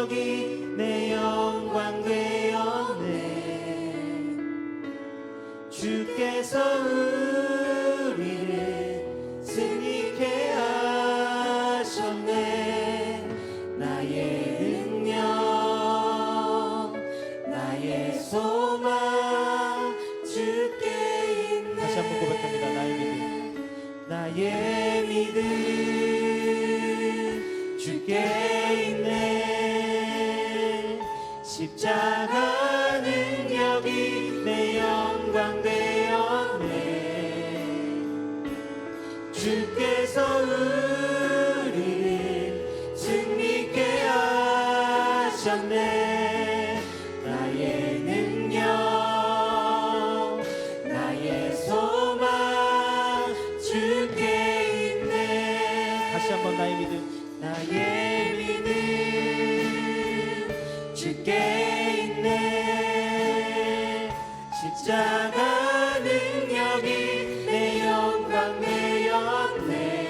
능력이 내 영광 되었네 주께서 우리를 승리케 하셨네 나의 능력 나의 소망 주께 있네 다시 한번 고백합니다. 나의 믿음. 나의 믿음 십자가 능력이 내 영광 되었네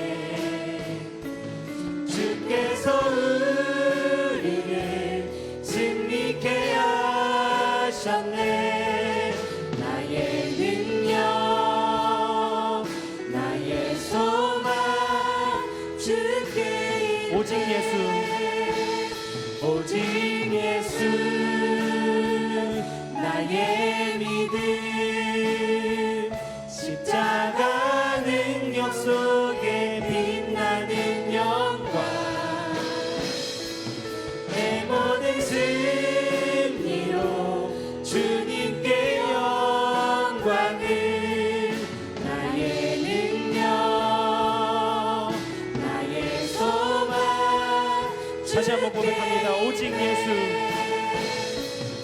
다시 한번 고백합니다. 오직 예수.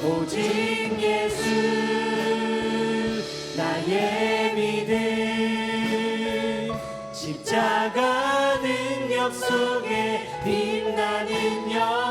오직 예수 나의 믿음 십자가 능력 속에 빛나는 영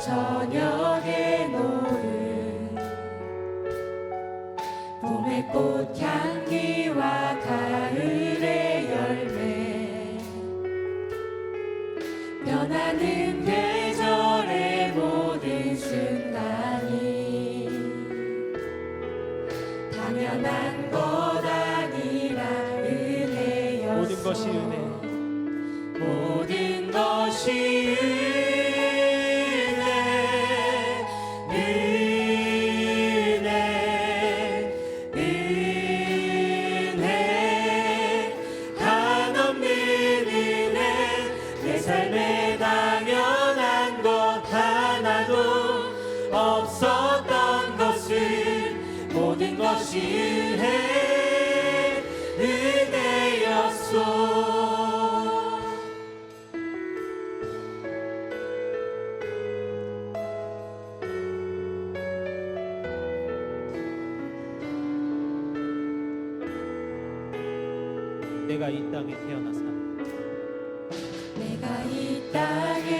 저녁에 노을 봄의 꽃향기와 가을의 열매 변하는 계절의 모든 순간이 당연한 것 아니라 은혜였어 모든 것이 은혜. 모든 것이 은혜 없었던 것을 모든 것이 은혜 은혜였소. 내가 이 땅에 태어나서 내가 이 땅에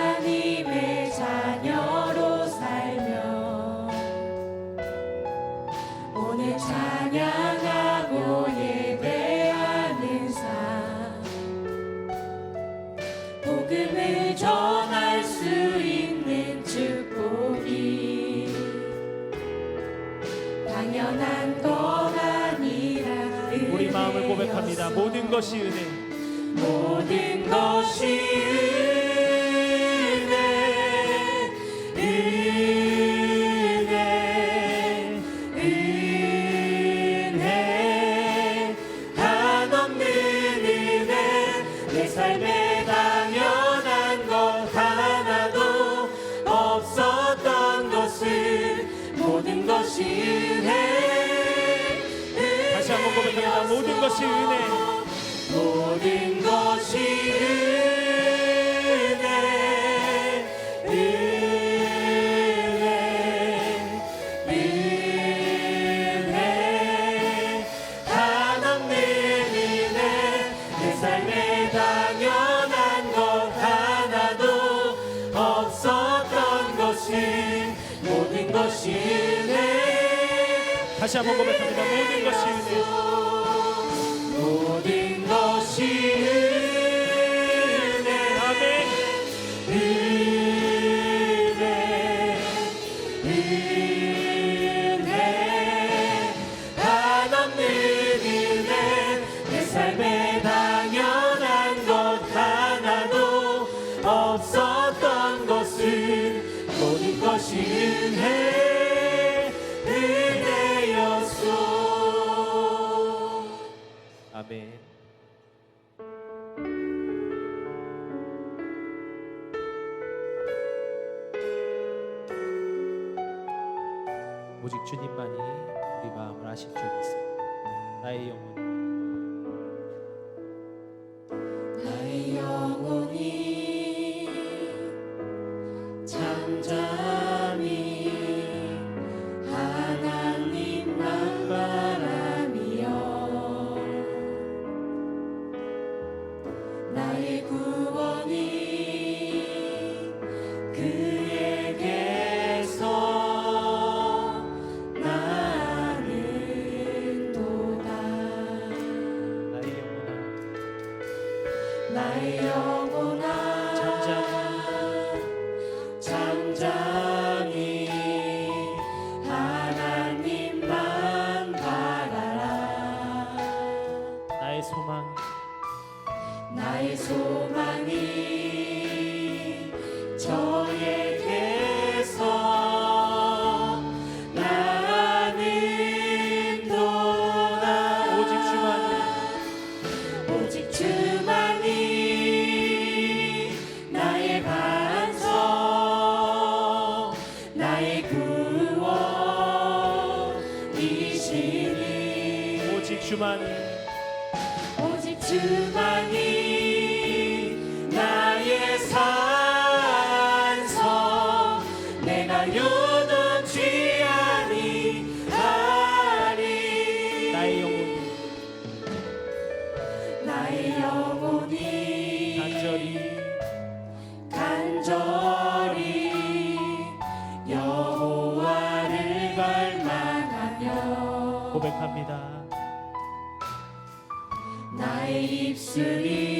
복음을 전할 수 있는 축복이 당연한 것 아니라 우리 마음을. 고백합니다. 모든 것이 은혜. 모든 것이 은혜 것이 은혜 다시 한번 고백합니다. 모든 것이 은혜. 모든 것이 은혜 것을 모든 것이 은혜 은혜였소 아멘. 나의 소망. 나의 소망이 저에게서 나는 도다 오직 주만이. 오직 주만이 나의 반석 나의 구원이시니. 오직 주만이 주만이 나의 산성 내가 요동치 아니하리 나의 영혼 나의 영혼이 나의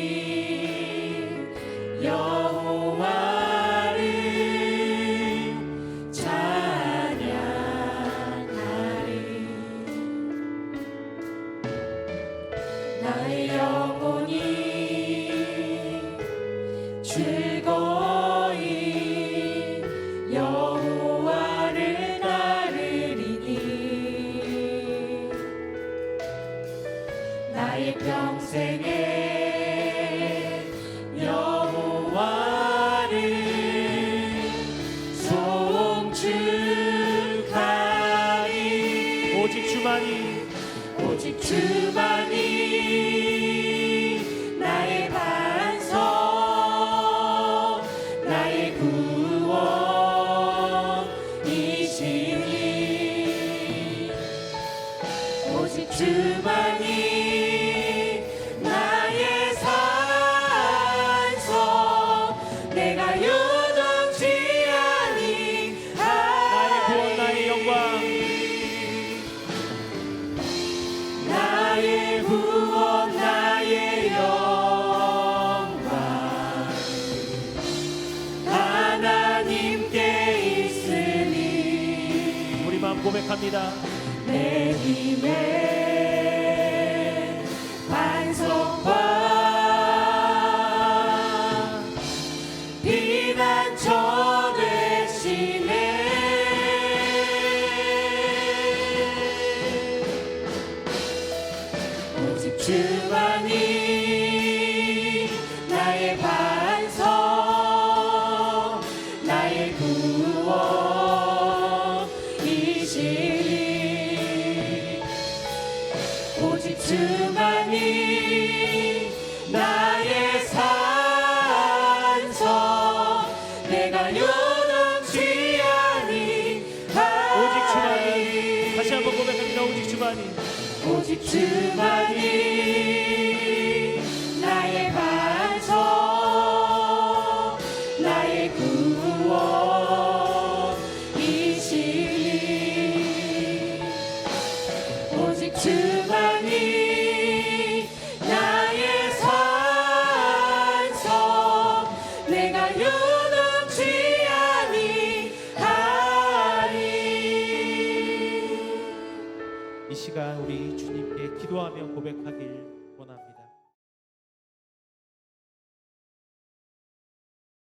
주만이 나의 산소. 내가 요동치 아 니의 영광. 나의 구원 나의 영광. 하나님께 있으니 우리 마음 고백합니다. 내 힘에 주만이 나의 반석 나의 구원이시니. 오직 주만이 나의 산성 내가 요 오직 주만이 나의 반석 나의 구원이시니 오직 주만이